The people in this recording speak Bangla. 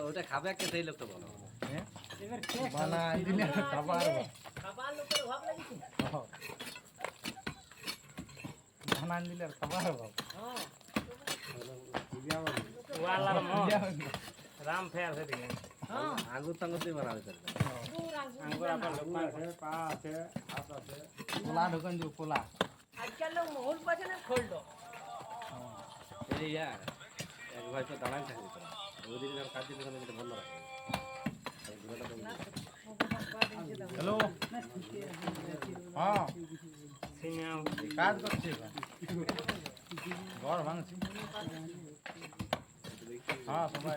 ওটা- খাবে একটা সেই লোকটা বলো বানা দিলে আর খাবার বাবা রাম ফেয়ার সেদিকে আঙ্গুর টাঙ্গুর দিয়ে বানাবে তাহলে। আঙ্গুর আপনার লোক আছে পা আছে হাত আছে। কোলা ঢোকান দিও কোলা। আজকাল লোক মহুল পাচ্ছে না খোল্ড এই এক ভাই তো দাঁড়ান থাকবে তোরা ওদিকে কাজ দিতে কিন্তু বন্ধ রাখবে হ্যালো। হ্যাঁ। কাজ করছে ঘর ভাঙছি। 啊宝贝